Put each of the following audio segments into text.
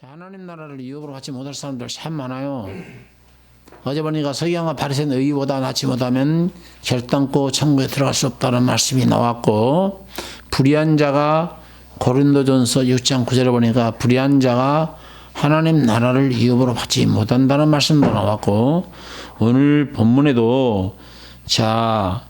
자, 하나님 나라를 유업으로 갖지 못할 사람들 참 많아요. 어제 보니까 서기관과 바리새인 의보다 낫지 못하면 결단코 천국에 들어갈 수 없다는 말씀이 나왔고 불의한 자가 고린도전서 6장 9절에 보니까 불의한 자가 하나님 나라를 유업으로 받지 못한다는 말씀도 나왔고 오늘 본문에도 자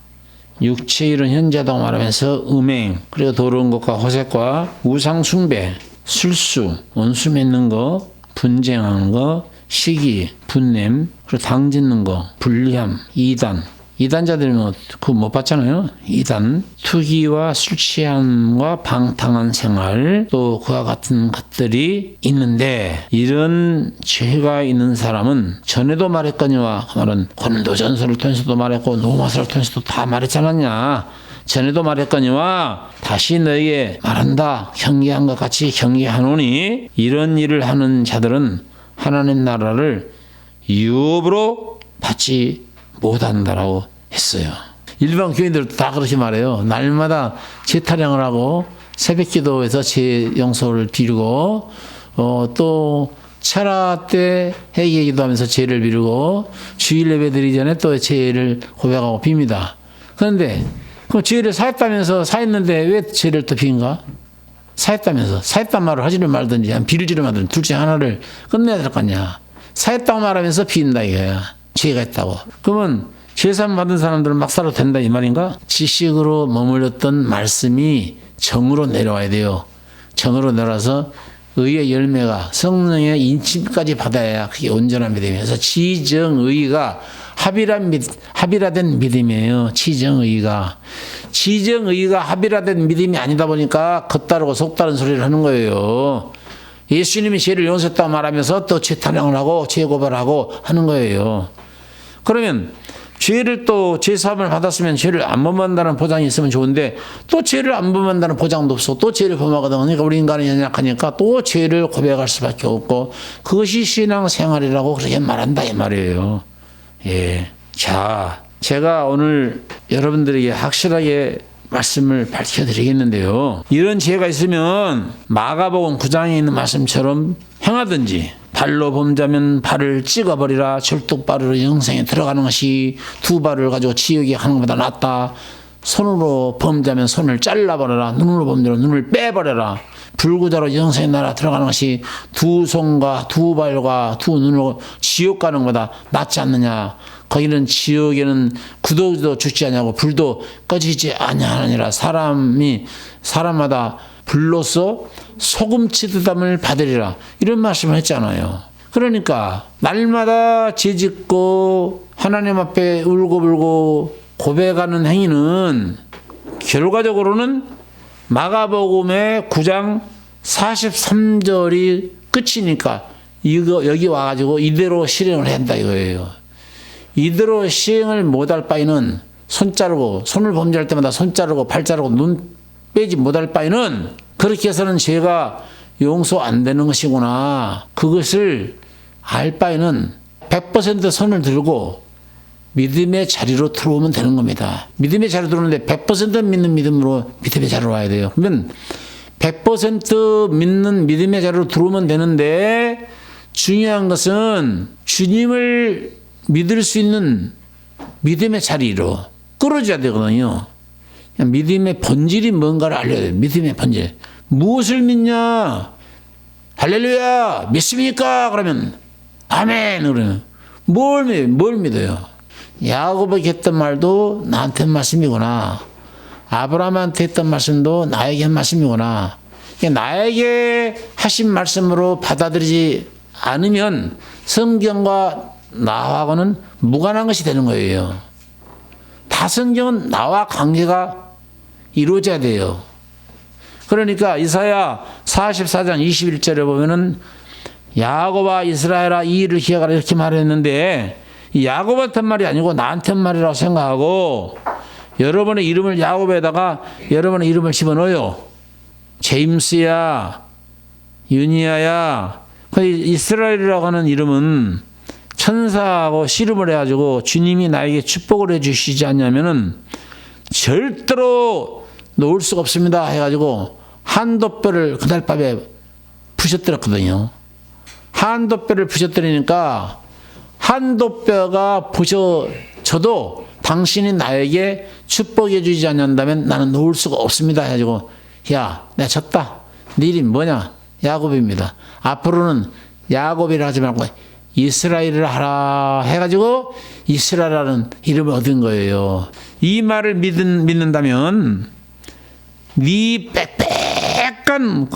육체 이른 현자도 말하면서 음행 그리고 더러운 것과 허색과 우상 숭배 술수 원수 맺는 거 분쟁하는 거 시기 분냄 그리고 당 짓는 거 불리함 이단 이단자들은 그거 못 봤잖아요. 이단 투기와 술 취함과 방탕한 생활 또 그와 같은 것들이 있는데 이런 죄가 있는 사람은 전에도 말했거니와 그 말은 고린도전서를 통해서도 말했고 로마서를 통해서도 다 말했잖았냐. 전에도 말했거니와 다시 너에게 말한다. 경계한 것 같이 경계하노니 이런 일을 하는 자들은 하나님 나라를 유업으로 받지 못한다라고 했어요. 일반 교인들도 다 그렇게 말해요. 날마다 재타령을 하고 새벽 기도에서 제 영소를 빌고 어, 또 차라 때 회개 기도하면서 죄를 비르고 주일 예배 드리기 전에 또 죄를 고백하고 빕니다. 그런데 그 죄를 사했다면서 사했는데 왜 죄를 또 빈가? 사했다면서 사했단 말을 하지는 말든지 비르지를 말든지 둘 중에 하나를 끝내야 될 거 아니야. 사했다고 말하면서 빈다 이거야. 죄가 있다고. 그러면 죄산 받은 사람들은 막 살아도 된다 이 말인가? 지식으로 머물렀던 말씀이 정으로 내려와야 돼요. 정으로 내려와서 의의 열매가 성령의 인침까지 받아야 그게 온전한 믿음이에요. 그래서 지정의가 합일한 믿, 합일화된 믿음이에요. 지정의가. 지정의가 합일화된 믿음이 아니다 보니까 겉다르고 속다른 소리를 하는 거예요. 예수님이 죄를 용서했다고 말하면서 또 죄타령을 하고 죄고발하고 하는 거예요. 그러면 죄를 또 죄사함을 받았으면 죄를 안 범한다는 보장이 있으면 좋은데 또 죄를 안 범한다는 보장도 없어 또 죄를 범하거든 그러니까 우리 인간은 연약하니까 또 죄를 고백할 수밖에 없고 그것이 신앙생활이라고 그렇게 말한다 이 말이에요 예. 자 제가 오늘 여러분들에게 확실하게 말씀을 밝혀드리겠는데요. 이런 죄가 있으면 마가복음 9장에 있는 말씀처럼 행하든지 발로 범자면 발을 찍어버리라 절뚝발으로 영생에 들어가는 것이 두 발을 가지고 지옥에 가는 것보다 낫다. 손으로 범자면 손을 잘라버려라. 눈으로 범자면 눈을 빼버려라. 불구자로 영생의 나라 들어가는 것이 두 손과 두 발과 두 눈으로 지옥 가는 것보다 낫지 않느냐. 거기는 지옥에는 구도도 죽지 않냐고 불도 꺼지지 아니하느니라 사람이 사람마다 불로서 소금치듯함을 받으리라 이런 말씀을 했잖아요. 그러니까 날마다 죄짓고 하나님 앞에 울고불고 고백하는 행위는 결과적으로는 마가복음의 9장 43절이 끝이니까 이거 여기 와가지고 이대로 실행을 한다 이거예요. 이대로 시행을 못할 바에는 손 자르고 손을 범죄할 때마다 손 자르고 발 자르고 눈 빼지 못할 바에는 그렇게 해서는 죄가 용서 안 되는 것이구나. 그것을 알 바에는 100% 손을 들고 믿음의 자리로 들어오면 되는 겁니다. 믿음의 자리로 들어오는데 100% 믿는 믿음으로 믿음의 자리로 와야 돼요. 그러면 100% 믿는 믿음의 자리로 들어오면 되는데 중요한 것은 주님을 믿을 수 있는 믿음의 자리로 끌어줘야 되거든요. 믿음의 본질이 뭔가를 알려야 돼요. 믿음의 본질. 무엇을 믿냐? 할렐루야! 믿습니까? 그러면, 아멘! 그러면, 뭘 믿어요? 뭘 믿어요? 야곱에게 했던 말도 나한테 말씀이구나. 아브라함한테 했던 말씀도 나에게 한 말씀이구나. 나에게 하신 말씀으로 받아들이지 않으면 성경과 나하고는 무관한 것이 되는 거예요. 다 성경은 나와 관계가 이루어져야 돼요. 그러니까 이사야 44장 21절에 보면은 야곱아 이스라엘아 이 일을 기억하라 이렇게 말했는데 야곱한테 말이 아니고 나한테 말이라고 생각하고 여러분의 이름을 야곱에다가 여러분의 이름을 집어넣어요. 제임스야, 유니아야. 그 이스라엘이라고 하는 이름은 천사하고 씨름을 해가지고 주님이 나에게 축복을 해주시지 않냐면은 절대로 놓을 수가 없습니다. 해가지고 한도뼈를 그날 밤에 부셔뜨렸거든요. 한도뼈를 부셔뜨리니까 한도뼈가 부셔져도 당신이 나에게 축복해 주지 않는다면 나는 놓을 수가 없습니다. 해가지고 야, 내가 졌다. 네 이름 뭐냐? 야곱입니다. 앞으로는 야곱이라 하지 말고 이스라엘을 하라 해가지고 이스라엘이라는 이름을 얻은 거예요. 이 말을 믿은, 믿는다면 네 빽빽한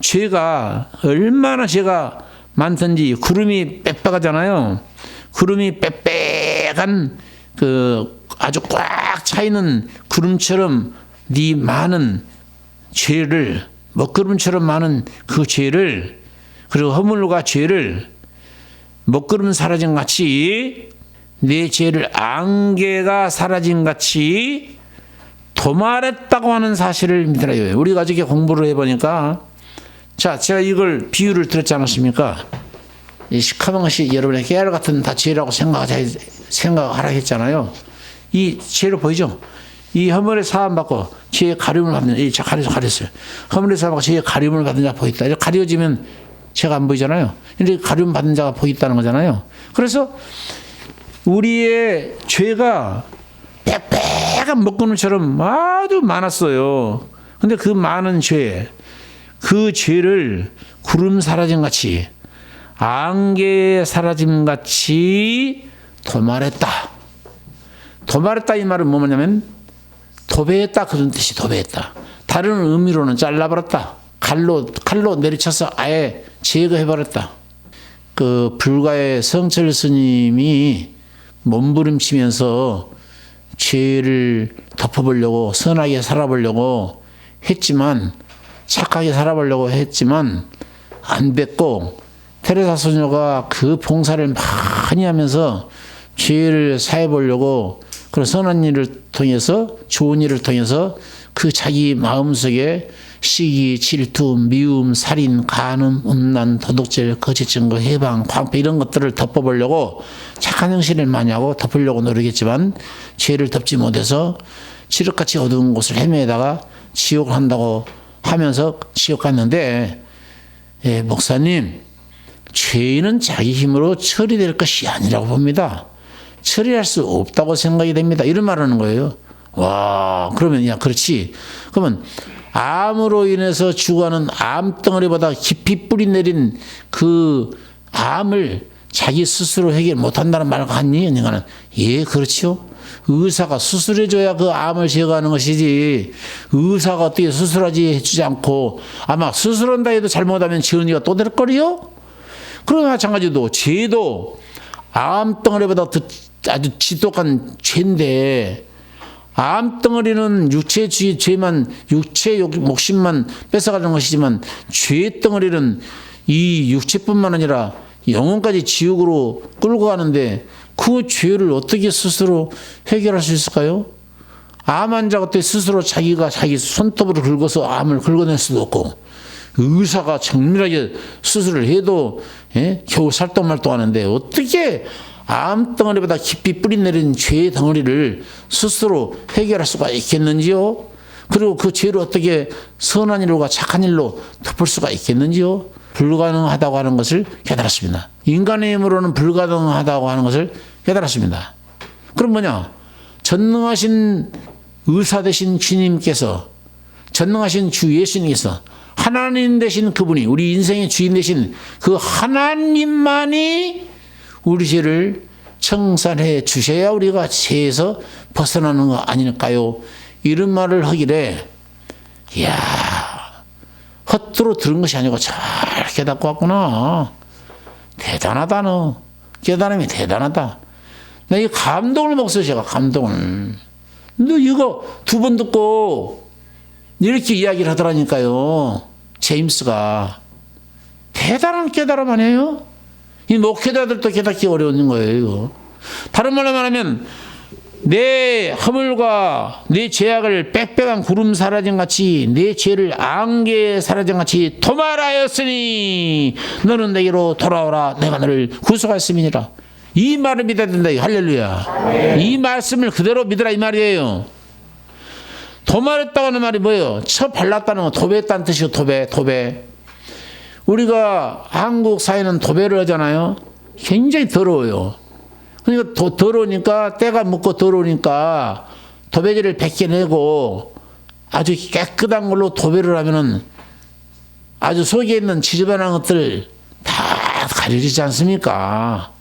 죄가 얼마나 죄가 많든지 구름이 빽빽하잖아요. 구름이 빽빽한 그 아주 꽉 차 있는 구름처럼 네 많은 죄를 먹구름처럼 많은 그 죄를 그리고 허물과 죄를 먹구름 사라진 같이 내 죄를 안개가 사라진 같이 도말했다고 하는 사실을 믿으라요. 우리가 어저께 공부를 해보니까 자 제가 이걸 비유를 들었지 않았습니까? 이 것이 여러분의 깨알 같은 다 죄라고 생각하자 생각하라 했잖아요. 이 죄로 보이죠? 이 허물의 사함 받고 죄의 가림을 받는 이 가려서 가렸어요. 허물의 사함 받고 죄의 가림을 받는 보있다. 이렇게 가려지면 죄가 안 보이잖아요. 근데 가림 받는 자가 보있다는 거잖아요. 그래서 우리의 죄가 빽빽한 먹구름처럼 아주 많았어요. 근데 그 많은 죄, 그 죄를 구름 사라짐 같이 안개 사라짐 같이 도말했다. 도말했다 이 말은 뭐냐면 도배했다 그런 뜻이 도배했다. 다른 의미로는 잘라버렸다. 칼로 칼로 내리쳐서 아예 제거해버렸다. 그 불가의 성철 스님이 몸부림치면서 죄를 덮어보려고 선하게 살아보려고 했지만 착하게 살아보려고 했지만 안 됐고 테레사 소녀가 그 봉사를 많이 하면서 죄를 사해 보려고 그런 선한 일을 통해서 좋은 일을 통해서 그 자기 마음속에 시기, 질투, 미움, 살인, 간음, 음란, 도둑질, 거짓 증거, 해방, 광패 이런 것들을 덮어보려고 착한 행실을 많이 하고 덮으려고 노력했지만 죄를 덮지 못해서 칠흑같이 어두운 곳을 헤매다가 지옥을 한다고 하면서 지옥 갔는데 예, 목사님 죄는 자기 힘으로 처리될 것이 아니라고 봅니다. 처리할 수 없다고 생각이 됩니다. 이런 말 하는 거예요. 와, 그러면, 야, 그렇지. 그러면, 암으로 인해서 죽어가는 암덩어리보다 깊이 뿌리 내린 그 암을 자기 스스로 해결 못한다는 말 같니? 그러니까는, 예, 그렇죠. 의사가 수술해줘야 그 암을 제거하는 것이지, 의사가 어떻게 수술하지 해주지 않고, 아마 수술한다 해도 잘못하면 지은이가 또 될 거리요? 그러나 마찬가지로, 죄도 암덩어리보다 더 아주 지독한 죄인데 암덩어리는 육체주의 죄만 육체 욕, 목심만 뺏어가는 것이지만 죄 덩어리는 이 육체뿐만 아니라 영혼까지 지옥으로 끌고 가는데 그 죄를 어떻게 스스로 해결할 수 있을까요? 암 환자가 때 스스로 자기가 자기 손톱으로 긁어서 암을 긁어낼 수도 없고 의사가 정밀하게 수술을 해도 예? 겨우 살떡말떡 하는데 어떻게 암 덩어리보다 깊이 뿌리 내린 죄의 덩어리를 스스로 해결할 수가 있겠는지요? 그리고 그 죄를 어떻게 선한 일로가 착한 일로 덮을 수가 있겠는지요? 불가능하다고 하는 것을 깨달았습니다. 인간의 힘으로는 불가능하다고 하는 것을 깨달았습니다. 그럼 뭐냐? 전능하신 의사 되신 주님께서 전능하신 주 예수님께서 하나님 되신 그분이 우리 인생의 주인 되신 그 하나님만이 우리 죄를 청산해 주셔야 우리가 죄에서 벗어나는 거 아닐까요? 이런 말을 하길래 이야 헛으로 들은 것이 아니고 잘 깨닫고 왔구나. 대단하다 너. 깨달음이 대단하다. 나 이 감동을 먹었어요 제가 감동을. 너 이거 두 번 듣고 이렇게 이야기를 하더라니까요. 제임스가 대단한 깨달음 아니에요? 이 목회자들도 깨닫기 어려운 거예요. 이거. 다른 말로 말하면 내 허물과 내 죄악을 빽빽한 구름 사라진 같이 내 죄를 안개 사라진 같이 도말하였으니 너는 내게로 돌아오라 내가 너를 구속하였음이니라 이 말을 믿어야 된다 할렐루야 이 말씀을 그대로 믿으라 이 말이에요 도말했다고 하는 말이 뭐예요? 쳐 발랐다는 거 도배했다는 뜻이고 도배 도배 우리가 한국 사회는 도배를 하잖아요. 굉장히 더러워요. 그러니까 더, 더러우니까 때가 묻고 더러우니까 도배지를 벗겨내고 아주 깨끗한 걸로 도배를 하면은 아주 속에 있는 지저분한 것들 다 가려지지 않습니까?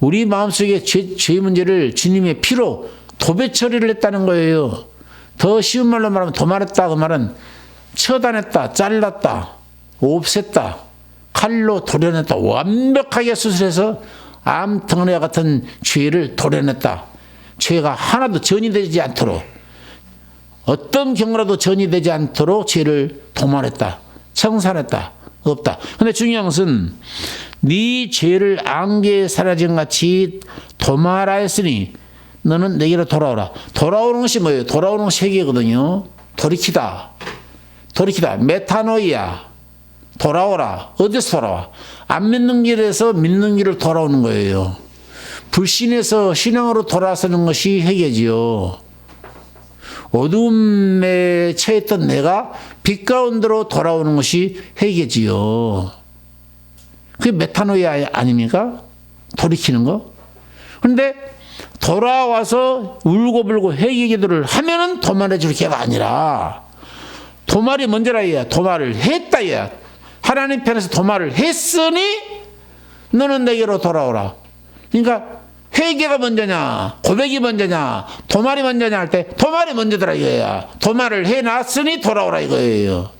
우리 마음속에 죄, 죄 문제를 주님의 피로 도배 처리를 했다는 거예요. 더 쉬운 말로 말하면 도말했다 그 말은 처단했다, 잘랐다, 없앴다, 칼로 도려냈다, 완벽하게 수술해서 암덩어리와 같은 죄를 도려냈다. 죄가 하나도 전이 되지 않도록 어떤 경우라도 전이 되지 않도록 죄를 도말했다, 청산했다, 없다. 근데 중요한 것은 네 죄를 안개에 사라진 같이 도말하였으니 너는 내게로 돌아오라. 돌아오는 것이 뭐예요? 돌아오는 것이 회개거든요. 돌이키다. 돌이키다. 메타노이야. 돌아오라. 어디서 돌아와? 안 믿는 길에서 믿는 길을 돌아오는 거예요. 불신에서 신앙으로 돌아서는 것이 회개지요. 어둠에 처했던 내가 빛 가운데로 돌아오는 것이 회개지요. 그게 메타노이아 아닙니까? 돌이키는 거? 근데 돌아와서 울고불고 회개 기도를 하면은 도말해 줄 게가 아니라 도말이 먼저라 얘야. 도말을 했다 얘야. 하나님 편에서 도말을 했으니 너는 내게로 돌아오라. 그러니까 회개가 먼저냐, 고백이 먼저냐, 도말이 먼저냐 할 때 도말이 먼저더라 이거야. 도말을 해놨으니 돌아오라 이거예요.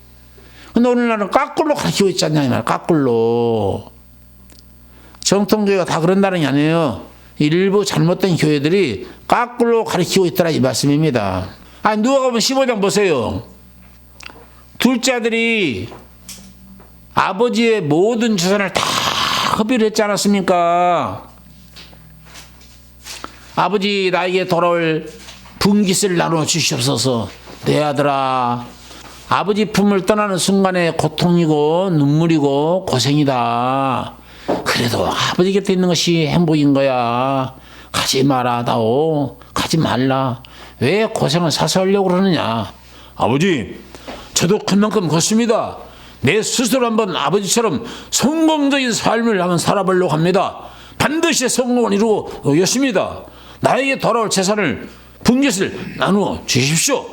근데 오늘날은 까꿀로 가르치고 있지 않냐 이 말. 까꿀로. 정통교회가 다 그런다는 게 아니에요. 일부 잘못된 교회들이 까꿀로 가르치고 있더라 이 말씀입니다. 아 누가 보면 15장 보세요. 둘째 아들이 아버지의 모든 재산을 다 허비를 했지 않았습니까? 아버지 나에게 돌아올 분깃을 나누어 주시옵소서 내 아들아 아버지 품을 떠나는 순간에 고통이고 눈물이고 고생이다 그래도 아버지 곁에 있는 것이 행복인 거야. 가지 마라 다오. 가지 말라. 왜 고생을 사서 하려고 그러느냐? 아버지 저도 큰 만큼 걷습니다. 내 스스로 한번 아버지처럼 성공적인 삶을 한번 살아보려고 합니다. 반드시 성공을 이루고 오겠습니다. 나에게 돌아올 재산을 분깃을 나누어 주십시오.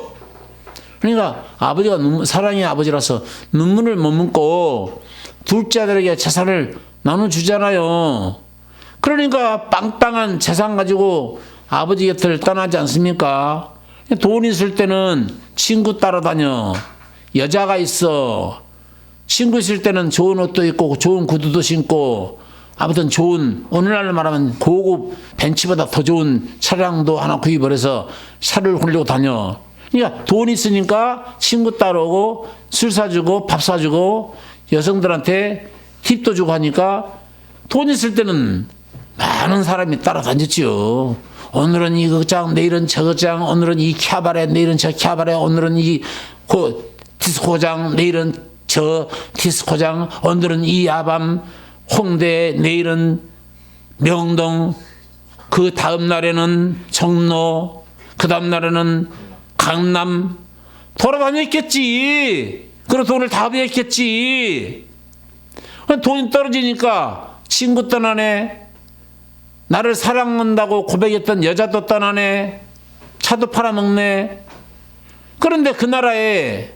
그러니까 아버지가 눈, 사랑의 아버지라서 눈물을 머금고 둘째 아들에게 재산을 나눠 주잖아요. 그러니까 빵빵한 재산 가지고 아버지 곁을 떠나지 않습니까? 돈 있을 때는 친구 따라다녀. 여자가 있어. 친구 있을 때는 좋은 옷도 입고 좋은 구두도 신고 아무튼 좋은 오늘날로 말하면 고급 벤츠보다 더 좋은 차량도 하나 구입을 해서 차를 굴리고 다녀. 그러니까 돈 있으니까 친구 따라오고 술 사주고 밥 사주고 여성들한테 팁도 주고 하니까 돈 있을 때는 많은 사람이 따라다녔지요. 오늘은 이 극장, 내일은 저 극장, 오늘은 이 캬바레, 내일은 저 캬바레, 오늘은 이 고, 디스코장, 내일은 저 디스코장, 오늘은 이 야밤, 홍대, 내일은 명동, 그 다음 날에는 종로, 그 다음 날에는 강남 돌아다녔겠지. 그리고 돈을 다 비했겠지. 돈이 떨어지니까 친구 떠나네. 나를 사랑한다고 고백했던 여자도 떠나네. 차도 팔아먹네. 그런데 그 나라에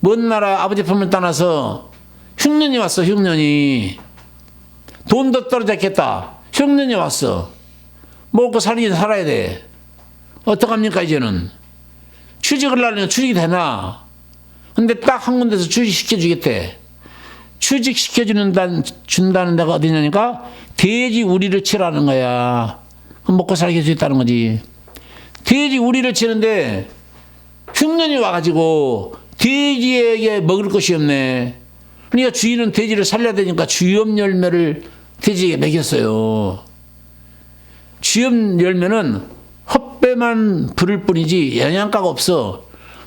먼 나라 아버지 품을 떠나서 흉년이 왔어, 흉년이. 돈도 떨어졌겠다. 흉년이 왔어. 먹고 살긴 살아야 돼. 어떡합니까, 이제는? 취직을 하려면 취직이 되나? 근데 딱 한 군데서 취직시켜 주겠대. 취직시켜 준다는 데가 어디냐니까? 돼지 우리를 치라는 거야. 먹고 살게 수 있다는 거지. 돼지 우리를 치는데 흉년이 와가지고 돼지에게 먹을 것이 없네. 그러니까 주인은 돼지를 살려야 되니까 주염 열매를 돼지에게 먹였어요. 주염 열매는 헛배만 부를 뿐이지 영양가가 없어.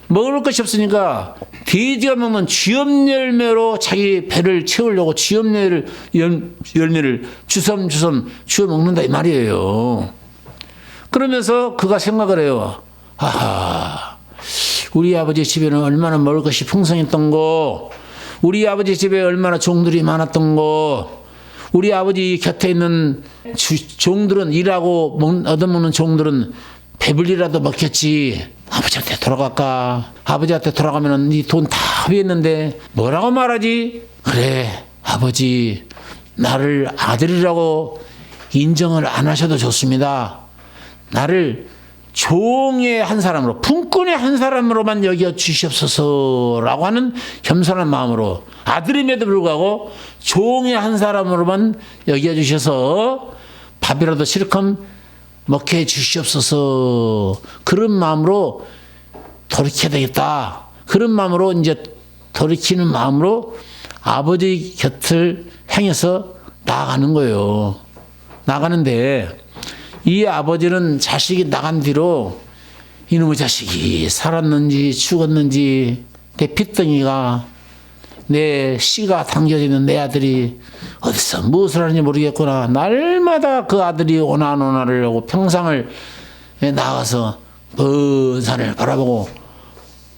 먹을 것이 없으니까 돼지가 먹는 주염 열매로 자기 배를 채우려고 주염 열매를, 열매를 주섬주섬 주워 먹는다 이 말이에요. 그러면서 그가 생각을 해요. 하하, 우리 아버지 집에는 얼마나 먹을 것이 풍성했던 거. 우리 아버지 집에 얼마나 종들이 많았던 거. 우리 아버지 곁에 있는 주- 종들은 일하고 먹, 얻어먹는 종들은 배불리라도 먹겠지. 아버지한테 돌아갈까? 아버지한테 돌아가면은 네돈다 합의했는데 뭐라고 말하지? 그래, 아버지 나를 아들이라고 인정을 안 하셔도 좋습니다. 나를 종의 한 사람으로 품꾼의 한 사람으로만 여겨 주시옵소서라고 하는 겸손한 마음으로 아들임에도 불구하고 종의 한 사람으로만 여겨 주셔서 밥이라도 실컷 먹게 해 주시옵소서. 그런 마음으로 돌이켜야 되겠다. 그런 마음으로 이제 돌이키는 마음으로 아버지 곁을 향해서 나아가는 거예요. 나가는데 이 아버지는 자식이 나간 뒤로 이놈의 자식이 살았는지 죽었는지 내 핏덩이가 내 씨가 담겨지는 내 아들이 어디서 무엇을 하는지 모르겠구나. 날마다 그 아들이 오나 안 오나를 하고 평상을 나가서 먼 산을 바라보고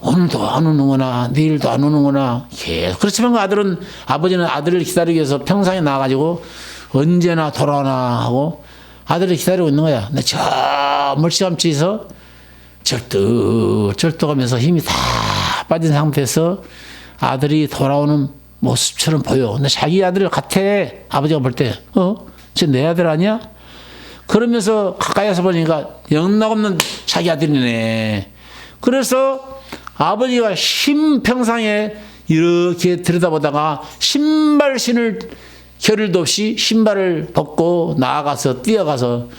오늘도 안 오는구나 내일도 안 오는구나 계속 그렇지만 그 아들은 아버지는 아들을 기다리기 위해서 평상에 나가지고 언제나 돌아오나 하고 아들을 기다리고 있는 거야 근데 저 멀찌감치해서 절뚝 절뚝하면서 힘이 다 빠진 상태에서 아들이 돌아오는 모습처럼 보여 근데 자기 아들 같아 아버지가 볼 때 어? 쟤내 아들 아니야? 그러면서 가까이서 보니까 영락없는 자기 아들이네. 그래서 아버지가 심평상에 이렇게 들여다보다가 신발 신을 겨를도 없이 신발을 벗고 나아가서 뛰어가서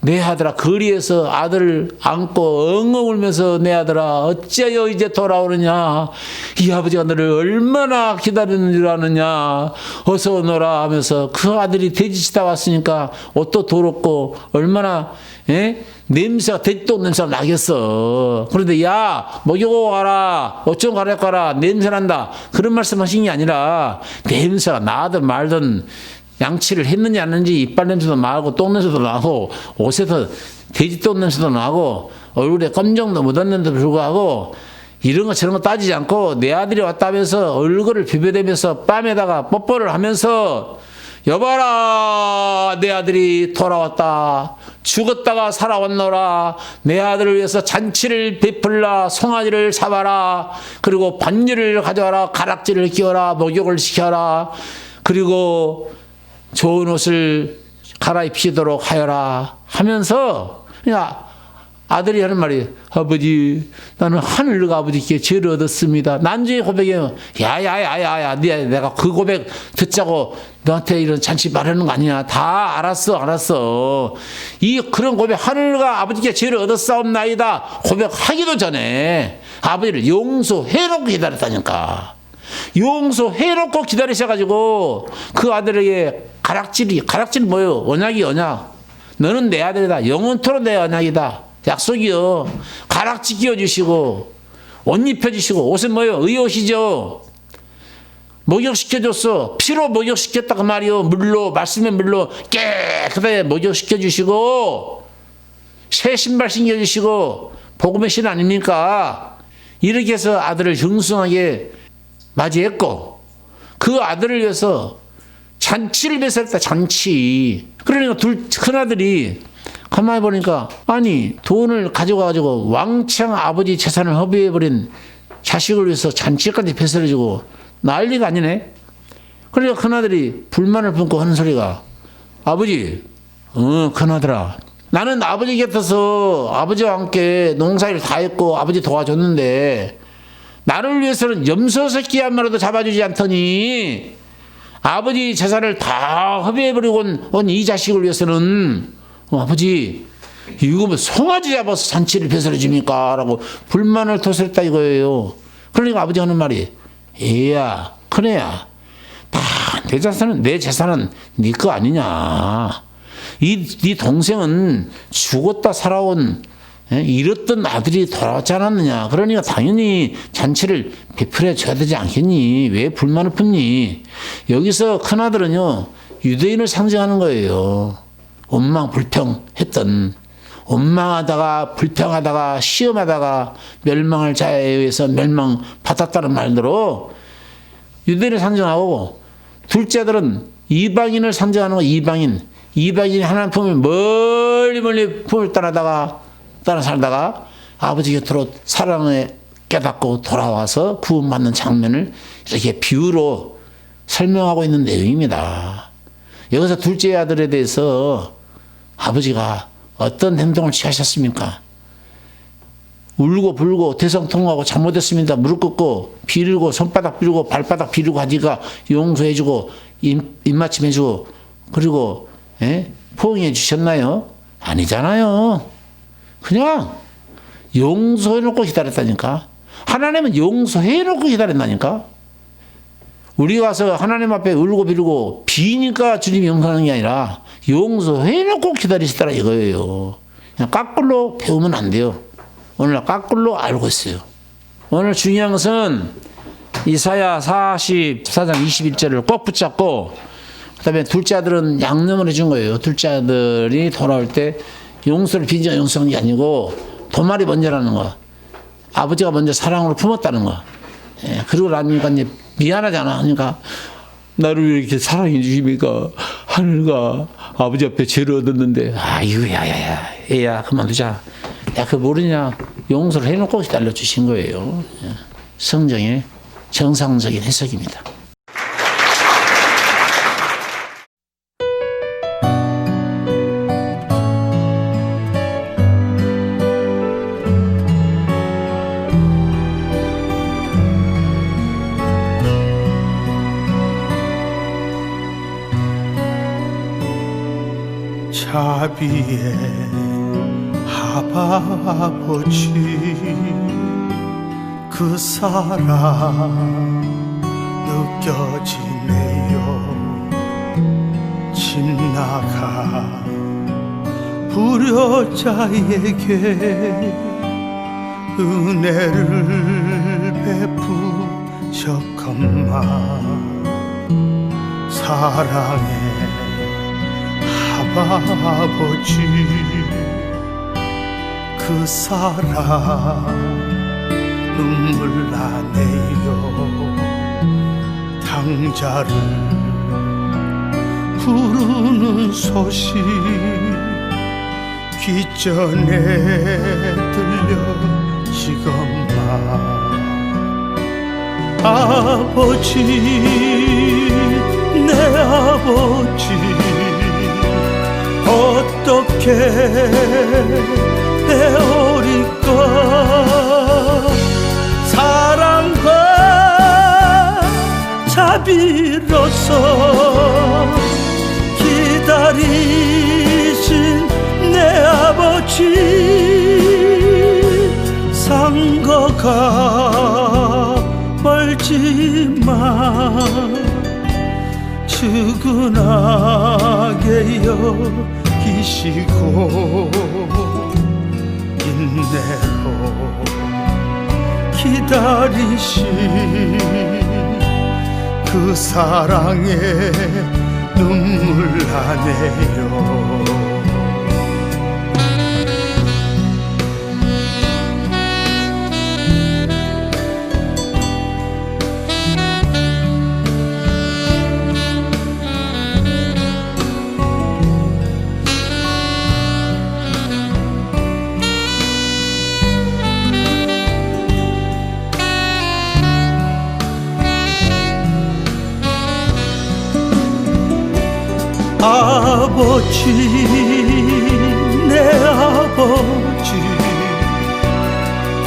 내 아들아 거리에서 아들을 안고 엉엉 울면서 내 아들아 어찌하여 이제 돌아오느냐? 이 아버지가 너를 얼마나 기다리는 줄 아느냐? 어서 오너라 하면서 그 아들이 돼지치다 왔으니까 옷도 더럽고 얼마나 예? 냄새가 돼지똥 냄새가 나겠어. 그런데 야 먹이고 가라. 옷 좀 갈아입거라. 냄새 난다. 그런 말씀 하신 게 아니라 냄새가 나든 말든 양치를 했는지 안 했는지 이빨 냄새도 나고 똥 냄새도 나고 옷에서 돼지 똥 냄새도 나고 얼굴에 껌정도 묻었는데도 불구하고 이런 거 저런 거 따지지 않고 내 아들이 왔다면서 얼굴을 비벼대면서 뺨에다가 뽀뽀를 하면서 여봐라 내 아들이 돌아왔다. 죽었다가 살아왔노라. 내 아들을 위해서 잔치를 베풀라. 송아지를 잡아라. 그리고 반지를 가져와라. 가락지를 끼워라. 목욕을 시켜라. 그리고 좋은 옷을 갈아입히도록 하여라 하면서 그냥 아들이 하는 말이 아버지 나는 하늘과 아버지께 죄를 얻었습니다. 난주의 고백이에요. 야야야야야 네, 내가 그 고백 듣자고 너한테 이런 잔치 말하는 거 아니냐. 다 알았어 알았어. 이 그런 고백 하늘과 아버지께 죄를 얻었사옵나이다. 고백하기도 전에 아버지를 용서해놓고 기다렸다니까. 용서해놓고 기다리셔가지고 그 아들에게 가락질이 가락질 뭐예요? 언약이 언약. 너는 내 아들이다. 영원토록 내 언약이다. 약속이요. 가락지 끼워주시고 옷 입혀주시고 옷은 뭐예요? 의옷이죠. 목욕시켜줬어. 피로 목욕시켰다 그 말이요. 물로 말씀의 물로 깨끗하게 목욕시켜주시고 새 신발 신겨주시고 복음의 신 아닙니까? 이렇게 해서 아들을 형숭하게 맞이했고 그 아들을 위해서 잔치를 베풀었다 잔치. 그러니까 둘 큰아들이 가만히 보니까 아니 돈을 가져가가지고 왕창 아버지 재산을 허비해버린 자식을 위해서 잔치까지 베풀어주고 난리가 아니네. 그러니까 큰아들이 불만을 품고 하는 소리가 아버지 어 큰아들아. 나는 아버지 곁에서 아버지와 함께 농사일 다 했고 아버지 도와줬는데 나를 위해서는 염소 새끼 한 마리도 잡아주지 않더니 아버지 재산을 다 허비해버리고 온 이 자식을 위해서는 어, 아버지 이거 뭐 송아지 잡아서 잔치를 베풀어 줍니까? 라고 불만을 토설했다 이거예요. 그러니까 아버지가 하는 말이 얘야 큰애야 다내 재산은 내 재산은 네 거 아니냐. 이 네 동생은 죽었다 살아온 예? 잃었던 아들이 돌아왔지 않았느냐. 그러니까 당연히 잔치를 베풀어 줘야 되지 않겠니? 왜 불만을 품니? 여기서 큰아들은요, 유대인을 상징하는 거예요. 원망 불평했던, 원망하다가, 불평하다가, 시험하다가 멸망할 자에 의해서 멸망받았다는 말대로 유대인을 상징하고 둘째 아들은 이방인을 상징하는 거 이방인. 이방인이 하나님 품을 멀리 멀리 품을 따라다가 따라 살다가 아버지 곁으로 사랑에 깨닫고 돌아와서 구원받는 장면을 이렇게 비유로 설명하고 있는 내용입니다. 여기서 둘째 아들에 대해서 아버지가 어떤 행동을 취하셨습니까? 울고 불고 대성통하고 잘못했습니다. 무릎 꿇고 비르고 손바닥 비르고 발바닥 비르고 하니까 용서해주고 입, 입맞춤해주고 그리고 예? 포옹해 주셨나요? 아니잖아요. 그냥 용서해놓고 기다렸다니까. 하나님은 용서해놓고 기다렸다니까. 우리 가 서 하나님 앞에 울고 비르고 비니까 주님이 용서하는 게 아니라 용서해놓고 기다리시더라 이거예요. 그냥 까꿀로 배우면 안 돼요. 오늘 까꿀로 알고 있어요. 오늘 중요한 것은 이사야 44장 21절을 꼭 붙잡고 그 다음에 둘째 아들은 양념을 해준 거예요. 둘째 아들이 돌아올 때 용서를 빈정 용서한 게 아니고 도말이 먼저라는 거. 아버지가 먼저 사랑으로 품었다는 거. 예, 그러고 나니까 이제 미안하잖아. 그러니까 나를 왜 이렇게 사랑해 주십니까? 하늘과 아버지 앞에 죄를 얻었는데 아이고 야 야 야 애야 그만두자. 야 그 모르냐 용서를 해놓고 기다려 주신 거예요. 예, 성경의 정상적인 해석입니다. 자비의 할아버지. 그 사랑 느껴지네요. 집 나가 불효자에게 은혜를 베푸셨건만. 사랑의 아버지. 그 사랑 눈물 나네요. 당자를 부르는 소식 귀전에 들려지건만. 아버지 내 아버지 어떻게 해오리까 사랑과 자비로서 기다리신 내 아버지 상거가 멀지만 측은하게 여기시고 인내로 기다리신 그 사랑에 눈물 나네요 아버지 내 아버지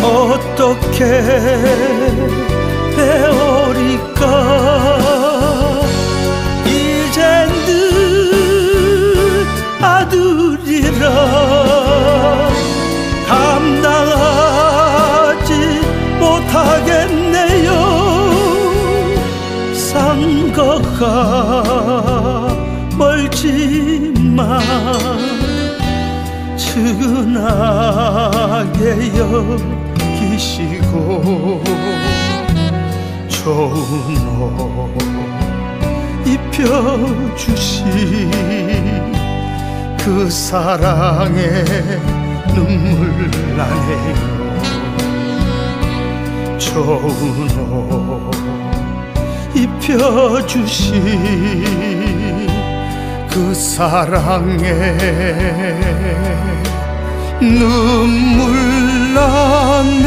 어떻게 측은하게 여기시고 좋은 옷 입혀주시 그 사랑에 눈물 나네요. 좋은 옷 입혀주신 그 사랑에 눈물 나네요.